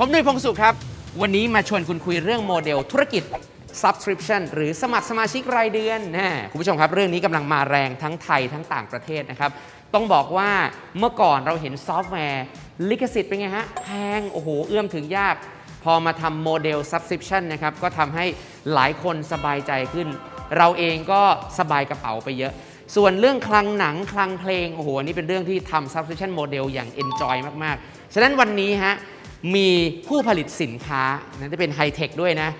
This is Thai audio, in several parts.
ผมนุยพงศ์สุขครับ วันนี้มาชวนคุณคุยเรื่องโมเดลธุรกิจ subscription หรือสมัครสมาชิกรายเดือนนะคุณผู้ชมครับ เรื่องนี้กำลังมาแรงทั้งไทยทั้งต่างประเทศนะครับ ต้องบอกว่าเมื่อก่อนเราเห็นซอฟต์แวร์ ลิขสิทธิ์เป็นไงฮะ แพง โอ้โห เอื้อมถึงยาก พอมาทำโมเดล subscription นะครับ ก็ทำให้หลายคนสบายใจขึ้น เราเองก็สบายกระเป๋าไปเยอะส่วนเรื่องคลังหนังคลังเพลง โอ้โห อันนี้เป็นเรื่องที่ทำ subscription model อย่าง enjoy มาก ๆ ฉะนั้นวันนี้ฮะ มีผู้ผลิตสินค้านะจะเป็นไฮเทคด้วยนะ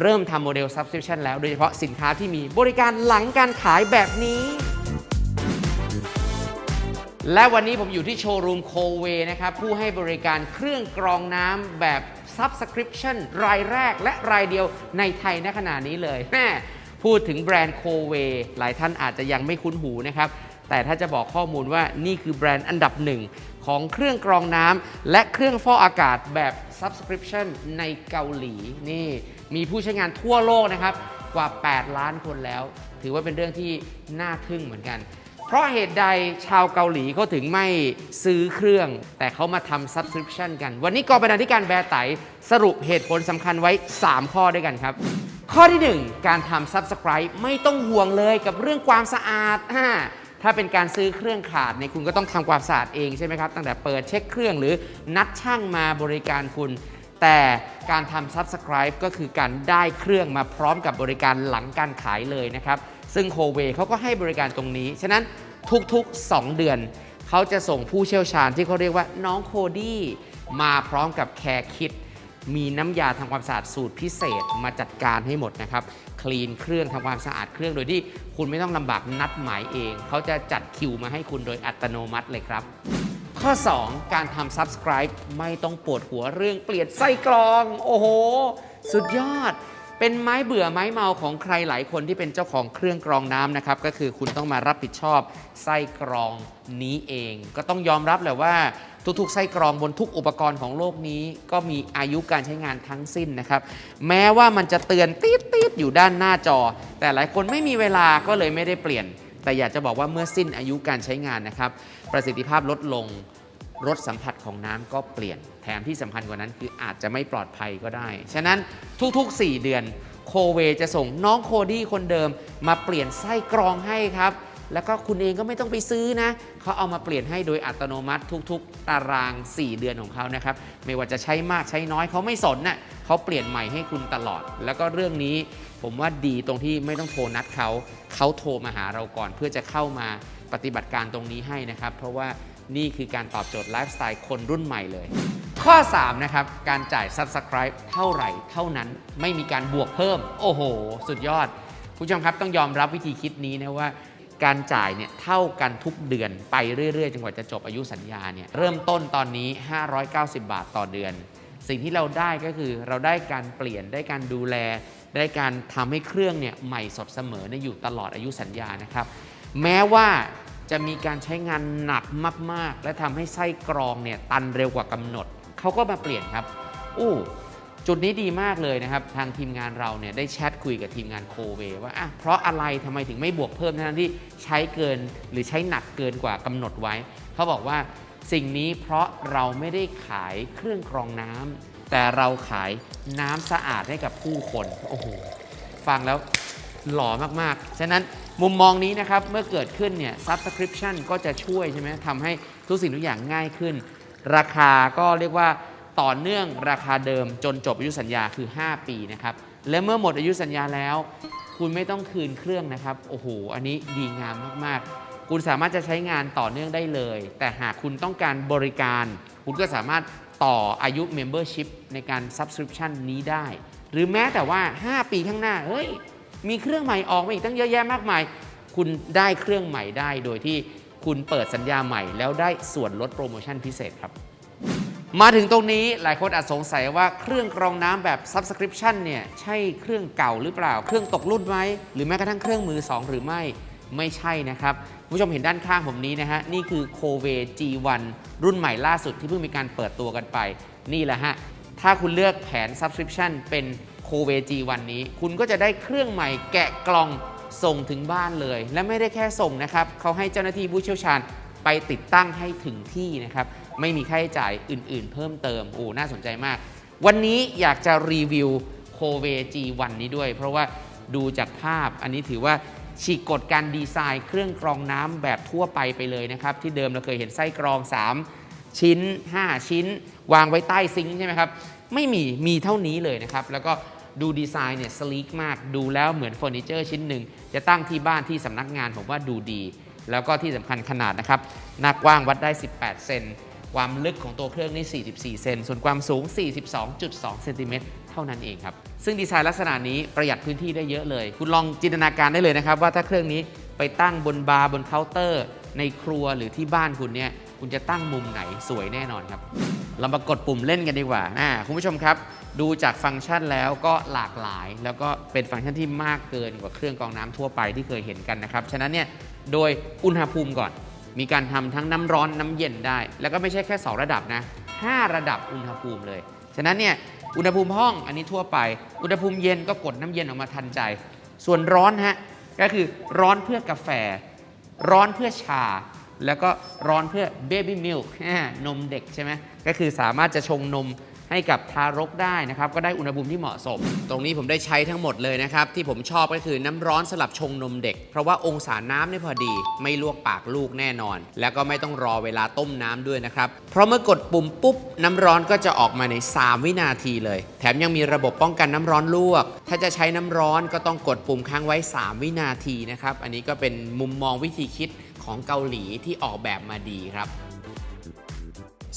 เริ่มทำโมเดล subscription แล้ว โดยเฉพาะสินค้าที่มีบริการหลังการขายแบบนี้ และวันนี้ผมอยู่ที่โชว์รูมโคเวนะครับ ผู้ให้บริการเครื่องกรองน้ำแบบ Subscription รายแรกและรายเดียวในไทยณขณะนี้เลยแม่พูดถึงแบรนด์โคเวหลายท่านอาจจะยังไม่คุ้นหูนะครับแต่ถ้าจะบอกข้อมูลว่านี่คือแบรนด์อันดับหนึ่ง ของเครื่องกรองน้ำและเครื่องฟอกอากาศแบบ Subscription ในเกาหลีนี่ มีผู้ใช้งานทั่วโลกนะครับ กว่า 8 ล้านคนแล้ว ถือว่าเป็นเรื่องที่น่าทึ่งเหมือนกัน เพราะเหตุใดชาวเกาหลีเขาถึงไม่ซื้อเครื่อง แต่เขามาทำ subscription กัน วันนี้กองบรรณาธิการแบร์ไตสรุปเหตุผลสำคัญไว้ 3 ข้อด้วยกันครับข้อที่ 1 การทำ subscribe ไม่ต้องห่วงเลยกับเรื่องความสะอาด ถ้าเป็นการซื้อเครื่องขาดเนี่ยคุณก็ต้องทำความสะอาดเองใช่ไหมครับตั้งแต่เปิดเช็คเครื่องหรือนัดช่างมาบริการคุณ แต่การทำ subscribe ก็คือการได้เครื่องมาพร้อมกับบริการหลังการขายเลยนะครับซึ่งโคเวเขาก็ให้บริการตรงนี้ ฉะนั้นทุกๆ 2 เดือนเขาจะส่งผู้เชี่ยวชาญที่เขาเรียกว่าน้องโคดี้มาพร้อมกับแคร์คิดมีน้ำยาทำความสะอาดสูตรพิเศษมาจัดการให้หมดนะครับ คลีนเครื่องทำความสะอาดเครื่องโดยที่คุณไม่ต้องลำบากนัดหมายเอง เขาจะจัดคิวมาให้คุณโดยอัตโนมัติเลยครับ ข้อ 2 การทำ subscribe ไม่ต้องปวดหัวเรื่องเปลี่ยนไส้กรอง โอ้โห สุดยอดเป็นไม้เบื่อไม้เมาของใครหลายคนที่เป็นเจ้าของเครื่องกรองน้ำนะครับ ก็คือคุณต้องมารับผิดชอบไส้กรองนี้เอง ก็ต้องยอมรับแหละว่า ทุกๆ ไส้กรองบนทุกอุปกรณ์ของโลกนี้ ก็มีอายุการใช้งานทั้งสิ้นนะครับ แม้ว่ามันจะเตือนตีดตีดๆอยู่ด้านหน้าจอ แต่หลายคนไม่มีเวลาก็เลยไม่ได้เปลี่ยน แต่อยากจะบอกว่าเมื่อสิ้นอายุการใช้งานนะครับ ประสิทธิภาพลดลงรสสัมผัสของน้ำก็เปลี่ยน แถมที่สำคัญกว่านั้นคืออาจจะไม่ปลอดภัยก็ได้ ฉะนั้นทุกๆ 4 เดือนโคเวจะส่งน้องโคดี้คนเดิมมาเปลี่ยนไส้กรองให้ครับ แล้วก็คุณเองก็ไม่ต้องไปซื้อนะเขาเอามาเปลี่ยนให้โดยอัตโนมัติทุก ๆ ตาราง 4 เดือนของเขานะครับ ไม่ว่าจะใช้มากใช้น้อยเขาไม่สนน่ะเขาเปลี่ยนใหม่ให้คุณตลอด แล้วก็เรื่องนี้ผมว่าดีตรงที่ไม่ต้องโทรนัดเขา เขาโทรมาหาเราก่อนเพื่อจะเข้ามาปฏิบัติการตรงนี้ให้นะครับ เพราะว่านี่คือการตอบโจทย์ไลฟ์สไตล์คนรุ่นใหม่เลย ข้อ 3 นะครับ การจ่าย Subscribe เท่าไหร่เท่านั้นไม่มีการบวกเพิ่ม โอ้โห สุดยอด ผู้ชมครับต้องยอมรับวิธีคิดนี้นะว่า การจ่ายเนี่ยเท่ากันทุกเดือนไปเรื่อยๆจนกว่าจะจบอายุสัญญาเนี่ยเริ่มต้นตอนนี้ 590 บาทต่อเดือน สิ่งที่เราได้ก็คือเราได้การเปลี่ยนได้การดูแล ได้การทำให้เครื่องเนี่ยใหม่สดเสมอเนี่ยอยู่ตลอดอายุสัญญานะครับ แม้ว่าจะมีการใช้งานหนักมาก ๆ และทำให้ไส้กรองเนี่ยตันเร็วกว่ากำหนดเขาก็มาเปลี่ยนครับอู้ จุดนี้ดีมากเลยนะครับ ทางทีมงานเราเนี่ยได้แชทคุยกับทีมงานโคเวว่าอะเพราะอะไรทำไมถึงไม่บวกเพิ่มทั้งที่ใช้เกินหรือใช้หนักเกินกว่ากำหนดไว้ เขาบอกว่าสิ่งนี้เพราะเราไม่ได้ขายเครื่องกรองน้ำแต่เราขายน้ำสะอาดให้กับผู้คนโอ้โหฟังแล้วหล่อมากๆ ฉะนั้นมุมมองนี้นะครับ เมื่อเกิดขึ้นเนี่ย subscription ก็จะช่วยใช่ไหมทำให้ทุกสิ่งทุกอย่างง่ายขึ้น ราคาก็เรียกว่า ต่อเนื่องราคาเดิมจนจบอายุสัญญาคือ 5 ปีนะครับ และเมื่อหมดอายุสัญญาแล้ว คุณไม่ต้องคืนเครื่องนะครับ โอ้โห อันนี้ดีงามมากๆ คุณสามารถจะใช้งานต่อเนื่องได้เลย แต่หากคุณต้องการบริการ คุณก็สามารถต่ออายุ Membership ในการ Subscription นี้ได้ หรือแม้แต่ว่า 5 ปีข้างหน้า เฮ้ย มีเครื่องใหม่ออกมาอีกตั้งเยอะแยะมากมาย คุณได้เครื่องใหม่ได้ โดยที่คุณเปิดสัญญาใหม่แล้วได้ส่วนลดโปรโมชั่นพิเศษครับ มาถึงตรงนี้หลายคนอาจสงสัยว่าเครื่องกรองน้ำแบบ Subscription เนี่ยใช่เครื่องเก่าหรือเปล่า เครื่องตกรุ่นไหมหรือแม้กระทั่งเครื่องมือ 2 หรือไม่ไม่ใช่นะครับผู้ชมเห็นด้านข้างผมนี้นะฮะ นี่คือ c o v e G1 รุ่นใหม่ล่าสุดที่เพิ่งมีการเปิดตัวกันไปนี่แหละฮะ ถ้าคุณเลือกแผน Subscription เป็น c o v e G1 นี้ คุณก็จะได้เครื่องใหม่แกะกล่องส่งถึงบ้านเลย และไม่ได้แค่ส่งนะครับเขาให้เจ้าหน้าที่ผู้เชี่ยวชาญไปติดตั้งให้ถึงที่นะครับ ไม่มีค่าใช้จ่ายอื่น ๆ เพิ่มเติมโอ้น่าสนใจมาก วันนี้อยากจะรีวิวโคเว G1 นี้ด้วย เพราะว่าดูจากภาพอันนี้ถือว่าฉีกกฎการดีไซน์เครื่องกรองน้ำแบบทั่วไปไปเลยนะครับ ที่เดิมเราเคยเห็นไส้กรอง 3 ชิ้น 5 ชิ้น วางไว้ใต้ซิงค์ใช่ไหมครับ ไม่มีมีเท่านี้เลยนะครับ แล้วก็ดูดีไซน์เนี่ยสลีกมาก ดูแล้วเหมือนเฟอร์นิเจอร์ชิ้นหนึ่ง จะตั้งที่บ้านที่สำนักงานผมว่าดูดี แล้วก็ที่สำคัญขนาดนะครับหน้ากว้างวัดได้ 18 เซน ความลึกของตัวเครื่องนี่ 44 เซน ส่วนความสูง 42.2 เซนติเมตรเท่านั้นเองครับ ซึ่งดีไซน์ลักษณะนี้ประหยัดพื้นที่ได้เยอะเลย คุณลองจินตนาการได้เลยนะครับ ว่าถ้าเครื่องนี้ไปตั้งบนบาร์บนเคาน์เตอร์ ในครัวหรือที่บ้านคุณเนี่ย คุณจะตั้งมุมไหนสวยแน่นอนครับ เรามากดปุ่มเล่นกันดีกว่าอ่าคุณผู้ชมครับ ดูจากฟังก์ชันแล้วก็หลากหลาย แล้วก็เป็นฟังก์ชันที่มากเกินกว่าเครื่องกรองน้ำทั่วไปที่เคยเห็นกันนะครับ ฉะนั้นเนี่ย โดยอุณหภูมิก่อน มีการทำทั้งน้ำร้อนน้ำเย็นได้ แล้วก็ไม่ใช่แค่ 2 ระดับนะ 5 ระดับอุณหภูมิเลย ฉะนั้นเนี่ยอุณหภูมิห้องอันนี้ทั่วไป อุณหภูมิเย็นก็กดน้ำเย็นออกมาทันใจ ส่วนร้อนฮะก็คือร้อนเพื่อกาแฟ ร้อนเพื่อชา แล้วก็ร้อนเพื่อเบบี้มิลค์นมเด็กใช่ไหมก็คือสามารถจะชงนม ให้กับทารกได้นะครับ ก็ได้อุณหภูมิที่เหมาะสม ตรงนี้ผมได้ใช้ทั้งหมดเลยนะครับ ที่ผมชอบก็คือน้ำร้อนสลับชงนมเด็ก เพราะว่าองศาน้ำเนี่ยพอดี ไม่ลวกปากลูกแน่นอน แล้วก็ไม่ต้องรอเวลาต้มน้ำด้วยนะครับ เพราะเมื่อกดปุ่มปุ๊บ น้ำร้อนก็จะออกมาใน 3 วินาทีเลย แถมยังมีระบบป้องกันน้ำร้อนลวก ถ้าจะใช้น้ำร้อนก็ต้องกดปุ่มค้างไว้ 3 วินาทีนะครับ อันนี้ก็เป็นมุมมองวิธีคิดของเกาหลีที่ออกแบบมาดีครับ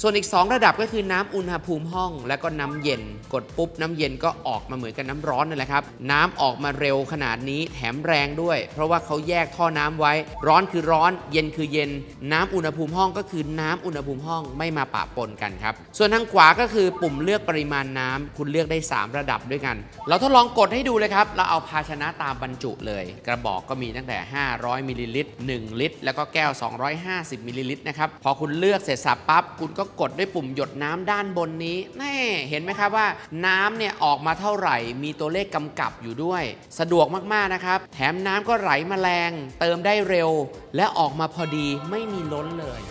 ส่วนอีก 2 ระดับก็คือน้ำอุณหภูมิห้อง และก็น้ำเย็น กดปุ๊บน้ำเย็นก็ออกมาเหมือนกับน้ำร้อนนั่นแหละครับ น้ำออกมาเร็วขนาดนี้แถมแรงด้วย เพราะว่าเขาแยกท่อน้ำไว้ ร้อนคือร้อน เย็นคือเย็น น้ำอุณหภูมิห้องก็คือน้ำอุณหภูมิห้องไม่มาปะปนกันครับ ส่วนทางขวาก็คือปุ่มเลือกปริมาณน้ำคุณเลือกได้ 3 ระดับด้วยกัน เราทดลองกดให้ดูเลยครับ เราเอาภาชนะตามบรรจุเลย กระบอกก็มีตั้งแต่ 500มิลลิลิตร1ลิตร แล้วก็แก้ว 250มิลลิลิตรนะครับ พอคุณเลือกเสร็จสับปั๊บคุณก็กดด้วยปุ่มหยดน้ำด้านบนนี้แน่เห็นไหมครับว่าน้ำเนี่ยออกมาเท่าไหร่ มีตัวเลขกำกับอยู่ด้วย สะดวกมากๆนะครับ แถมน้ำก็ไหลมาแรง เติมได้เร็ว และออกมาพอดีไม่มีล้นเลย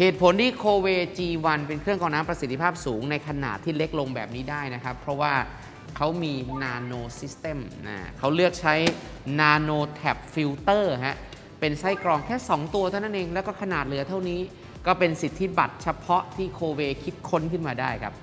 เหตุผลที่โคเว G1 เป็นเครื่องกรองน้ำประสิทธิภาพสูงในขนาดที่เล็กลงแบบนี้ได้นะครับ เพราะว่าเขามี Nano System นะเขาเลือกใช้ Nano Tab Filter ฮะ เป็นไส้กรองแค่ 2 ตัวเท่านั้นเอง แล้วก็ขนาดเหลือเท่านี้ ก็เป็นสิทธิบัตรเฉพาะที่โคเวคิดค้นขึ้นมาได้ครับ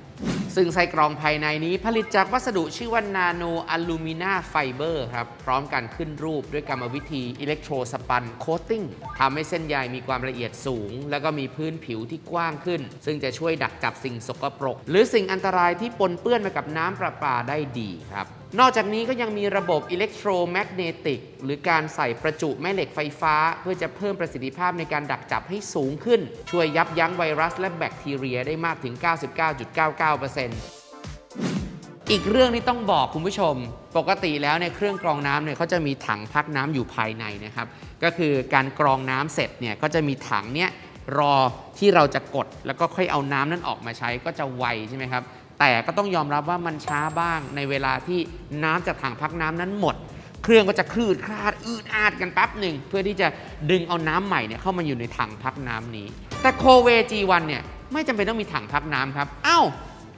ซึ่งไส้กรองภายในนี้ผลิตจากวัสดุชื่อว่านาโนอลูมิน่าไฟเบอร์ครับ พร้อมการขึ้นรูปด้วยกรรมวิธีอิเล็กโทรสปันโคตติ้งทำให้เส้นใยมีความละเอียดสูง แล้วก็มีพื้นผิวที่กว้างขึ้น ซึ่งจะช่วยดักจับสิ่งสกปรก หรือสิ่งอันตรายที่ปนเปื้อนมากับน้ำประปาได้ดีครับ นอกจากนี้ก็ยังมีระบบอิเล็กโทรแมกเนติกหรือการใส่ประจุแม่เหล็กไฟฟ้า เพื่อจะเพิ่มประสิทธิภาพในการดักจับให้สูงขึ้น ช่วยยับยั้งไวรัสและแบคทีเรียได้มากถึง 99.99%อีกเรื่องที่ต้องบอกคุณผู้ชม ปกติแล้วในเครื่องกรองน้ำเนี่ยเขาจะมีถังพักน้ำอยู่ภายในนะครับ ก็คือการกรองน้ำเสร็จเนี่ยก็จะมีถังเนี้ยรอที่เราจะกดแล้วก็ค่อยเอาน้ำนั้นออกมาใช้ก็จะไวใช่ไหมครับ แต่ก็ต้องยอมรับว่ามันช้าบ้างในเวลาที่น้ำจากถังพักน้ำนั้นหมด เครื่องก็จะคลืดคลาดอืดอาดกันแป๊บหนึ่งเพื่อที่จะดึงเอาน้ำใหม่เนี่ยเข้ามาอยู่ในถังพักน้ำนี้ แต่โคเว G1 เนี่ยไม่จำเป็นต้องมีถังพักน้ำครับเอ้า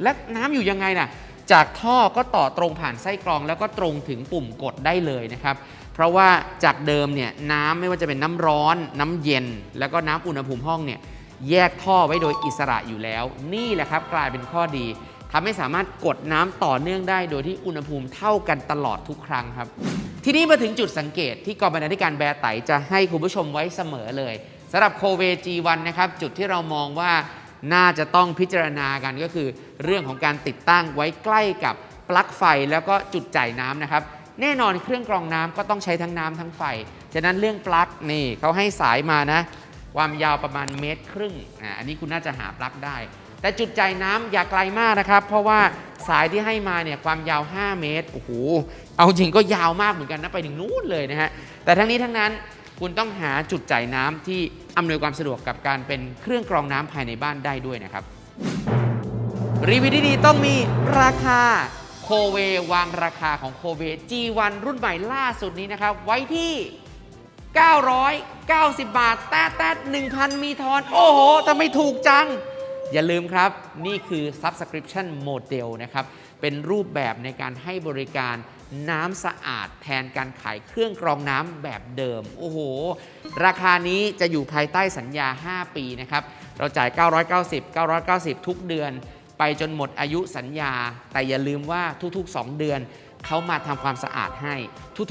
แล้วน้ำอยู่ยังไงน่ะจากท่อก็ต่อตรงผ่านไส้กรองแล้วก็ตรงถึงปุ่มกดได้เลยนะครับ เพราะว่าจากเดิมเนี่ยน้ำไม่ว่าจะเป็นน้ำร้อน น้ำเย็น แล้วก็น้ำอุณหภูมิห้องเนี่ยแยกท่อไว้โดยอิสระอยู่แล้ว นี่แหละครับกลายเป็นข้อดี ทำให้สามารถกดน้ำต่อเนื่องได้ โดยที่อุณหภูมิเท่ากันตลอดทุกครั้งครับ ทีนี้มาถึงจุดสังเกตที่กองบรรณาธิการแบร์ไตจะให้คุณผู้ชมไว้เสมอเลยสำหรับโคเว G1 นะครับ จุดที่เรามองว่าน่าจะต้องพิจารณากันก็คือ เรื่องของการติดตั้งไว้ใกล้กับปลั๊กไฟแล้วก็จุดจ่ายน้ำนะครับ แน่นอนเครื่องกรองน้ำก็ต้องใช้ทั้งน้ำทั้งไฟ ฉะนั้นเรื่องปลั๊กนี่เขาให้สายมานะ ความยาวประมาณเมตรครึ่งอ่าอันนี้คุณน่าจะหาปลั๊กได้ แต่จุดจ่ายน้ำอย่าไกลมากนะครับ เพราะว่าสายที่ให้มาเนี่ยความยาว 5 เมตรโอ้โหเอาจริงก็ยาวมากเหมือนกันนะไปถึงนู้นเลยนะฮะแต่ทั้งนี้ทั้งนั้นคุณต้องหาจุดจ่ายน้ำที่อำนวยความสะดวกกับการเป็นเครื่องกรองน้ำภายในบ้านได้ด้วยนะครับ รีวิวดีๆต้องมีราคาโคเววางราคาของโคเว G1 รุ่นใหม่ล่าสุดนี้นะครับ ไว้ที่ 990 บาท แต่แต่1,000 มีทอน โอ้โหทำไมถูกจัง อย่าลืมครับ นี่คือ Subscription Model นะครับ เป็นรูปแบบในการให้บริการน้ำสะอาดแทนการขายเครื่องกรองน้ำแบบเดิม โอ้โห ราคานี้จะอยู่ภายใต้สัญญา 5 ปีนะครับ เราจ่าย 990 990 ทุกเดือน ไปจนหมดอายุสัญญา แต่อย่าลืมว่าทุกๆ 2 เดือน เขามาทำความสะอาดให้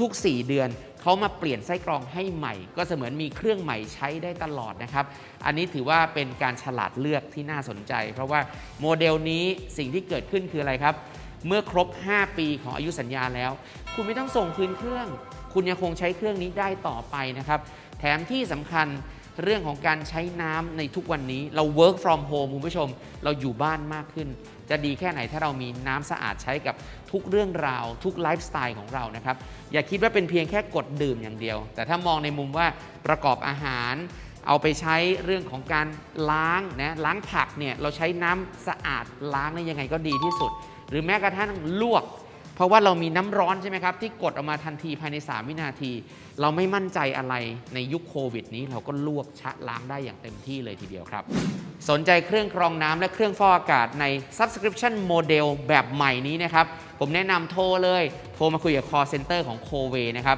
ทุกๆ 4 เดือน เขามาเปลี่ยนไส้กรองให้ใหม่ ก็เสมือนมีเครื่องใหม่ใช้ได้ตลอดนะครับ อันนี้ถือว่าเป็นการฉลาดเลือกที่น่าสนใจ เพราะว่าโมเดลนี้สิ่งที่เกิดขึ้นคืออะไรครับ เมื่อครบ 5 ปีของอายุสัญญาแล้ว คุณไม่ต้องส่งคืนเครื่อง คุณยังคงใช้เครื่องนี้ได้ต่อไปนะครับ แถมที่สำคัญ เรื่องของการใช้น้ำในทุกวันนี้เรา work from home คุณผู้ชม เราอยู่บ้านมากขึ้น จะดีแค่ไหนถ้าเรามีน้ำสะอาดใช้กับทุกเรื่องราว ทุกไลฟ์สไตล์ของเรานะครับ อย่าคิดว่าเป็นเพียงแค่กดดื่มอย่างเดียว แต่ถ้ามองในมุมว่าประกอบอาหาร เอาไปใช้เรื่องของการล้างนะล้างผักเนี่ยเราใช้น้ำสะอาดล้างเนี่ยยังไงก็ดีที่สุด หรือแม้กระทั่งลวก เพราะว่าเรามีน้ำร้อนใช่ไหมครับ ที่กดออกมาทันทีภายใน 3 วินาที เราไม่มั่นใจอะไรในยุคโควิดนี้เราก็ลวกชะล้างได้อย่างเต็มที่เลยทีเดียวครับ สนใจเครื่องกรองน้ำและเครื่องฟอกอากาศใน subscription model แบบใหม่นี้นะครับ ผมแนะนำโทรเลย โทรมาคุยกับ call center ของ c o w a y นะครับ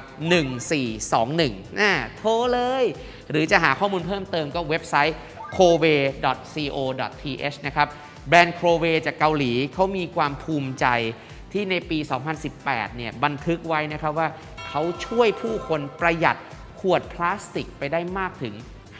1421น่าโทรเลย หรือจะหาข้อมูลเพิ่มเติมก็เว็บไซต์ c o w a y co th นะครับแบรนด์โครเวจากเกาหลีเขามีความภูมิใจ ที่ในปี 2018 เนี่ยบันทึกไว้นะครับว่าเขาช่วยผู้คนประหยัดขวดพลาสติกไปได้มากถึง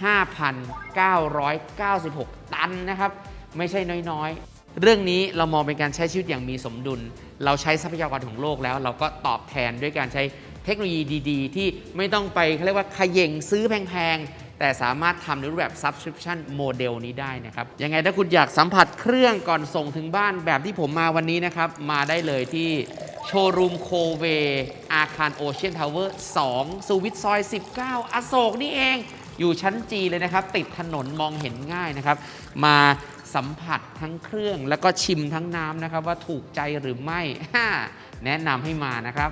5,996 ตันนะครับ ไม่ใช่น้อยๆ เรื่องนี้เรามองเป็นการใช้ชีวิตอย่างมีสมดุล เราใช้ทรัพยากรของโลกแล้ว เราก็ตอบแทนด้วยการใช้เทคโนโลยีดี ๆ ที่ไม่ต้องไปเขาเรียกว่าขย่งซื้อแพงๆ แต่สามารถทำในรูปแบบ subscription model นี้ได้นะครับ ยังไงถ้าคุณอยากสัมผัสเครื่องก่อนส่งถึงบ้านแบบที่ผมมาวันนี้นะครับ มาได้เลยที่โชว์รูมโคเวอาคารโอเชียนทาวเวอร์ 2สุวิทซอย 19 อโศกนี่เอง อยู่ชั้นจีเลยนะครับ ติดถนนมองเห็นง่ายนะครับ มาสัมผัสทั้งเครื่องแล้วก็ชิมทั้งน้ำนะครับ ว่าถูกใจหรือไม่แนะนำให้มานะครับ